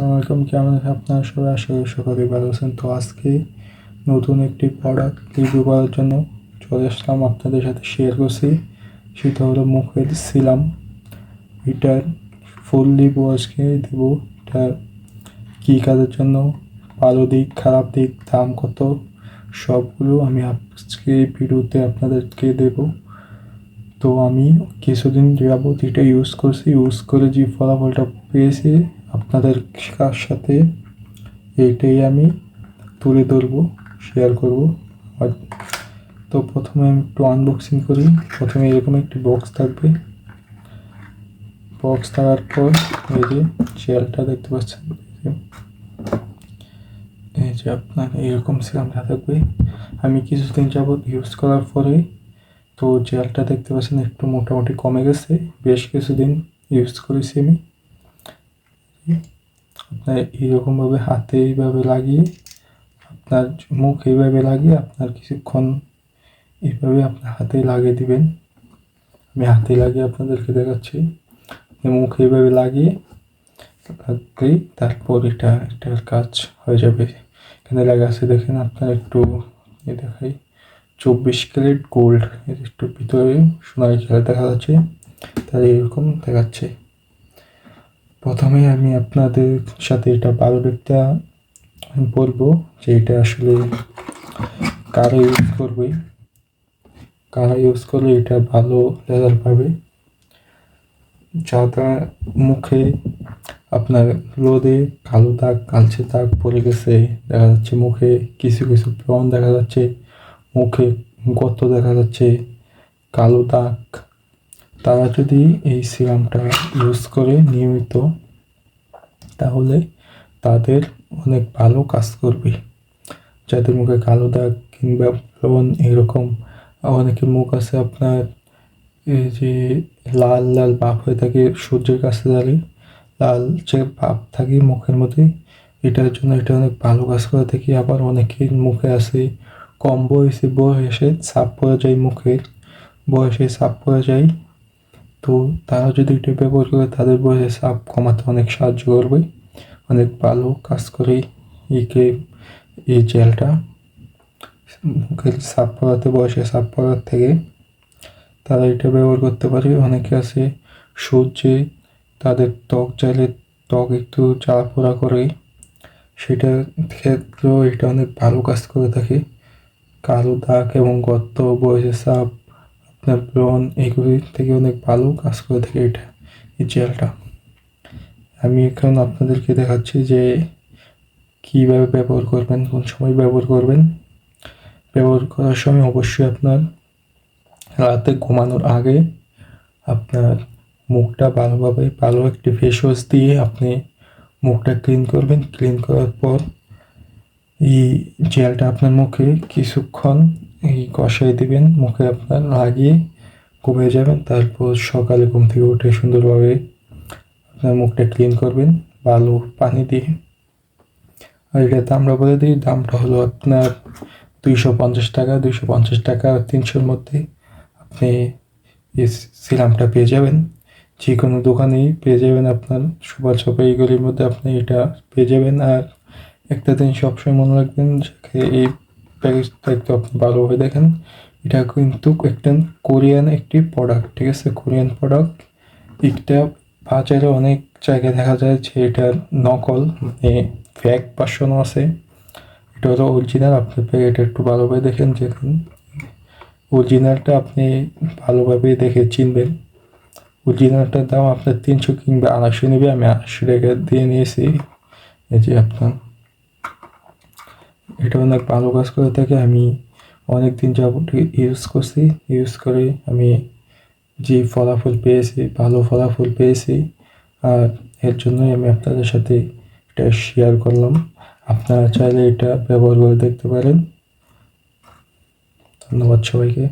আসসালামু আলাইকুম, কেমন আছেন আপনারা? সবাই আশা করি সকলেই ভালো আছেন। তো আজকে নতুন একটি প্রোডাক্ট রিভিউ করার জন্য চলে আসলাম আপনাদের সাথে শেয়ার করছি। সেটা হলো মুখের সিলাম। এটার ফুল রিভিউ আজকে দেবো। এটা কী কাজের জন্য? ভালো দিক, খারাপ দিক, দাম কত? সবগুলো আমি আজকে ভিডিওতে আপনাদেরকে দেবো। তো আমি কিছুদিন যাবত এটা ইউজ করছি। ইউজ করে যে ফলাফলটা পেয়েছি আপনাদের কার সাথে এইটাই আমি তুলে ধরবো শেয়ার করব। তো প্রথমে আমি একটু আনবক্সিং করি। প্রথমে এরকম একটি বক্স থাকবে। বক্স থাকার পর এই যে চেয়ারটা দেখতে পাচ্ছেন? এই যে আপনার এরকম সিরামটা থাকবে। আমি কিছুদিন যাবত ইউজ করার পরে তো জেলটা দেখতে পাচ্ছেন একটু মোটামুটি কমে গেছে। বেশ কিছুদিন ইউজ করেছি আমি। আপনার এইরকমভাবে হাতে এইভাবে লাগিয়ে, আপনার মুখ এইভাবে লাগিয়ে আপনার কিছুক্ষণ এইভাবে আপনার হাতে লাগিয়ে দিবেন। আমি হাতে লাগিয়ে আপনাদেরকে দেখাচ্ছি। মুখ এইভাবে লাগিয়ে লাগলেই তারপর এটা, এটার কাজ হয়ে যাবে। এখানে লেখা আছে, দেখেন আপনার একটু এ দেখাই, চব্বিশ ক্যারেট গোল্ড। এর একটু ভিতরে সোনালি খেলা দেখা যাচ্ছে তাই এরকম দেখাচ্ছে। প্রথমে আমি আপনাদের সাথে এটা দিকটা বলব যে এটা আসলে কারা ইউজ করবে, কারা ইউজ করলে এটা ভালো রেজাল্ট পাবে, যারা মুখে আপনার রোদে কালো দাগ, কালচে দাগ পড়ে গেছে, দেখা যাচ্ছে মুখে কিছু কিছু ব্রণ দেখা যাচ্ছে, মুখে গর্ত দেখা যাচ্ছে, কালো দাগ তারা যদি এই সিরামটা ইউজ করে নিয়মিত, তাহলে তাদের অনেক ভালো কাজ করবে। যাদের মুখে কালো দাগ কিংবা ব্রণ এরকম, অনেকের মুখ আছে আপনার এই যে লাল লাল ভাব হয়ে থাকে সূর্যের কাছে দাঁড়িয়ে লাল যে ভাব থাকে মুখের মধ্যে, এটার জন্য এটা অনেক ভালো কাজ করে থাকি। আবার অনেকের মুখে আছে, কম বয়সে বয়সে চাপ পড়ে যায় মুখের, বয়সে চাপ পড়ে যায় তো তারা যদি এটা ব্যবহার করে তাদের বয়সে চাপ কমাতে অনেক সাহায্য করবে। অনেক ভালো কাজ করে একে এই জেলটা, মুখের চাপ পড়াতে বয়সে চাপ পড়ার থেকে তারা এটা ব্যবহার করতে পারে। অনেকে আছে সূর্যে তাদের ত্বক, চাইলে ত্বক একটু চাপ পোড়া করে সেটার ক্ষেত্রেও এটা অনেক ভালো কাজ করে থাকে। কালো দাগ এবং গর্ত, বয়সের সাপ ব্রণ এগুলি থেকে অনেক ভালো কাজ করে থাকে এটা, এই জেলটা আমি এখন আপনাদেরকে দেখাচ্ছি যে কীভাবে ব্যবহার করবেন, কোন সময় ব্যবহার করবেন। ব্যবহার করার সময় অবশ্যই আপনার রাতে ঘুমানোর আগে আপনার মুখটা ভালোভাবে, ভালো একটি ফেস ওয়াশ দিয়ে আপনি মুখটা ক্লিন করবেন। ক্লিন করার পর এই জেলটা আপনার মুখে কিছুক্ষণ এই কষাই দিবেন, মুখে আপনার লাগিয়ে কমে যাবেন তারপর সকালে ঘুম থেকে উঠে সুন্দরভাবে আপনার মুখটা ক্লিন করবেন, ভালো পানি দিয়ে। আর এটা দামটা বলে দিই, দামটা হলো আপনার দুইশো পঞ্চাশ টাকা, দুইশো পঞ্চাশ টাকা তিনশোর মধ্যে আপনি এই সিরামটা পেয়ে যাবেন। যে কোনো দোকানেই পেয়ে যাবেন আপনার, সুপার শপে এইগুলির মধ্যে আপনি এটা পেয়ে যাবেন। আর একটা দিন সবসময় মনে রাখবেন এই প্যাকেজটা একটু আপনি ভালোভাবে দেখেন। এটা কিন্তু একটা কোরিয়ান একটি প্রোডাক্ট ঠিক আছে? কোরিয়ান প্রোডাক্ট এটা বাজারে অনেক জায়গায় দেখা যায় যে এটা নকল মানে ফ্যাক পার্সনও আছে। এটা হলো অরিজিনাল আপনি প্যাকেটটা একটু ভালোভাবে দেখেন দেখুন অরিজিনালটা আপনি ভালোভাবে দেখে চিনবেন। অরিজিনালটার দাম আপনার তিনশো কিংবা আড়াইশো নেবে। আমি আড়াইশো টাকা দিয়ে নিয়েছি। এই যে আপনার এটা অনেক ভালো কাজ করে থাকে। আমি অনেক দিন যাব ইউজ করছি। ইউজ করে আমি যে ফলাফল পেয়েছি, ভালো ফলাফল পেয়েছি। আর এর জন্যই আমি আপনাদের সাথে এটা শেয়ার করলাম। আপনারা চাইলে এটা ব্যবহার করে দেখতে পারেন। ধন্যবাদ সবাইকে।